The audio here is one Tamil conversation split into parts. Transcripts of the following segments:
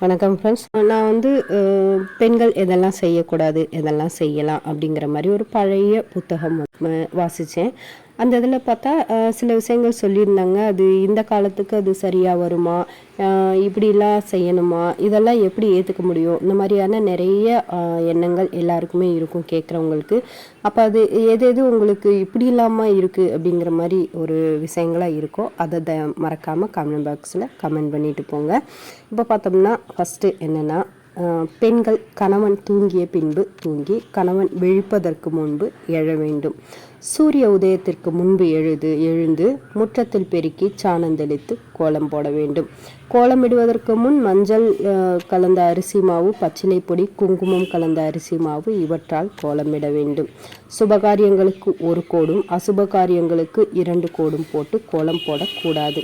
வணக்கம் ஃப்ரெண்ட்ஸ் நான் வந்து பெண்கள் எதெல்லாம் செய்யக்கூடாது எதெல்லாம் செய்யலாம் அப்படிங்கிற மாதிரி ஒரு பழைய புத்தகம் வாசித்தேன் அந்த இதில் பார்த்தா சில விஷயங்கள் சொல்லியிருந்தாங்க. அது இந்த காலத்துக்கு அது சரியாக வருமா? இப்படிலாம் செய்யணுமா? இதெல்லாம் எப்படி ஏற்றுக்க முடியும்? இந்த மாதிரியான நிறைய எண்ணங்கள் எல்லாருக்குமே இருக்கும் கேட்குறவங்களுக்கு. அப்போ அது எது எது உங்களுக்கு இப்படி இல்லாமல் இருக்குது அப்படிங்கிற மாதிரி ஒரு விஷயங்களாக இருக்கோ அதை த மறக்காமல் கமெண்ட் பாக்ஸில் கமெண்ட் பண்ணிட்டு போங்க. இப்போ பார்த்தோம்னா ஃபஸ்ட்டு என்னென்னா பெண்கள் கணவன் தூங்கிய பின்பு தூங்கி கணவன் விழிப்பதற்கு முன்பு எழ வேண்டும். சூரிய உதயத்திற்கு முன்பு எழுது எழுந்து முற்றத்தில் பெருக்கி சாணந்தெளித்து கோலம் போட வேண்டும். கோலமிடுவதற்கு முன் மஞ்சள் கலந்த அரிசி மாவு பச்சிலை பொடி குங்குமம் கலந்த அரிசி மாவு இவற்றால் கோலமிட வேண்டும். சுபகாரியங்களுக்கு ஒரு கோடும் அசுப காரியங்களுக்கு இரண்டு கோடும் போட்டு கோலம் போடக்கூடாது.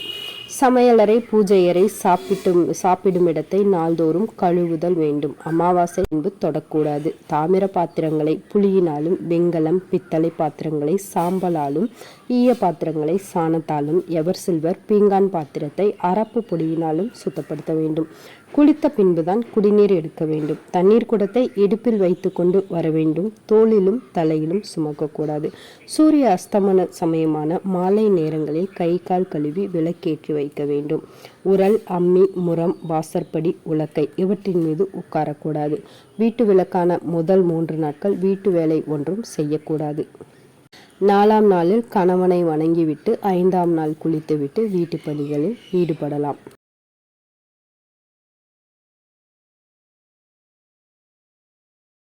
சமையலறை பூஜையறை சாப்பிட்டும் சாப்பிடும் இடத்தை நாள்தோறும் கழுவுதல் வேண்டும். அமாவாசை என்பது தொடக்கூடாது. தாமிர பாத்திரங்களை புளியினாலும் வெங்கலம் பித்தளை பாத்திரங்களை சாம்பலாலும் ஈய பாத்திரங்களை சாணத்தாலும் எவர் சில்வர் பீங்கான் பாத்திரத்தை அரப்பு பொடியினாலும் சுத்தப்படுத்த வேண்டும். குளித்த பின்புதான் குடிநீர் எடுக்க வேண்டும். தண்ணீர் குடத்தை இடுப்பில் வைத்து கொண்டு வர வேண்டும். தோளிலும் தலையிலும் சுமக்கக்கூடாது. சூரிய அஸ்தமன சமயமான மாலை நேரங்களில் கை கால் கழுவி விளக்கேற்றி வைக்க வேண்டும். உரல் அம்மி முரம் வாசற்படி உலக்கை இவற்றின் மீது உட்காரக்கூடாது. வீட்டு விளக்கான முதல் மூன்று நாட்கள் வீட்டு வேலை ஒன்றும் செய்யக்கூடாது. நாலாம் நாளில் கணவனை வணங்கிவிட்டு ஐந்தாம் நாள் குளித்துவிட்டு வீட்டு பணிகளில் ஈடுபடலாம்.